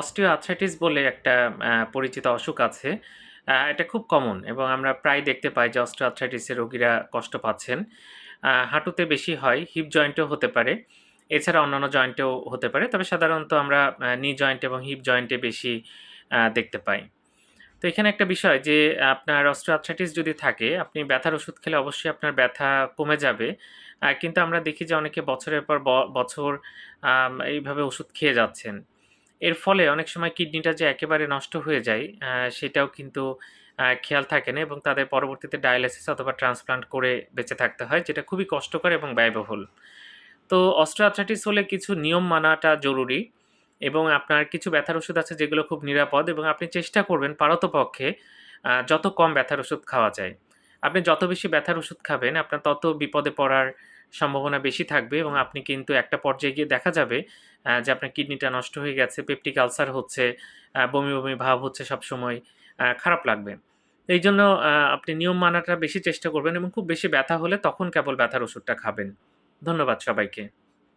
Osteo arthritis বলে একটা পরিচিত অসুখ আছে। এটা খুব কমন এবং আমরা প্রায় দেখতে পাই যে অস্টিও আর্থ্রাইটিসের রোগীরা কষ্ট পাচ্ছেন। হাঁটুতে বেশি হয় হিপ জয়েন্টেও হতে পারে। এছাড়া অন্যান্য জয়েন্টেও হতে পারে। তবে সাধারণত আমরা নি জয়েন্ট এবং হিপ জয়েন্টে বেশি দেখতে পাই। তো এখানে একটা বিষয় যে, আপনার অস্ট্রোআর্থ্রাইটিস যদি থাকে, আপনি ব্যথার ওষুধ খেলে অবশ্যই আপনার ব্যথা কমে যাবে। কিন্তু আমরা দেখি যে অনেকে বছরের পর বছর এইভাবে ওষুধ খেয়ে যাচ্ছেন। এর ফলে অনেক সময় কিডনিটা যে একেবারে নষ্ট হয়ে যায় সেটাও কিন্তু খেয়াল থাকে না এবং তাদের পরবর্তীতে ডায়ালিসিস অথবা ট্রান্সপ্লান্ট করে বেঁচে থাকতে হয়, যেটা খুবই কষ্টকর এবং ব্যয়বহুল। তো অস্ট্রোআর্থ্রাইটিস হলে কিছু নিয়ম মানাটা জরুরি এবং আপনার কিছু ব্যথার ওষুধ আছে যেগুলো খুব নিরাপদ এবং আপনি চেষ্টা করবেন পারতপক্ষে যত কম ব্যথার ওষুধ খাওয়া যায়। আপনি যত বেশি ব্যথার ওষুধ খাবেন, আপনার তত বিপদে পড়ার সম্ভাবনা বেশি থাকবে এবং আপনি কিন্তু একটা পর্যায়ে গিয়ে দেখা যাবে যে আপনার কিডনিটা নষ্ট হয়ে গেছে, পেপটিক আলসার হচ্ছে বমি বমি ভাব হচ্ছে সব সময় খারাপ লাগবে। এই জন্য আপনি নিয়ম মানাটা বেশি চেষ্টা করবেন এবং খুব বেশি ব্যথা হলে তখন কেবল ব্যথার ওষুধটা খাবেন। ধন্যবাদ সবাইকে।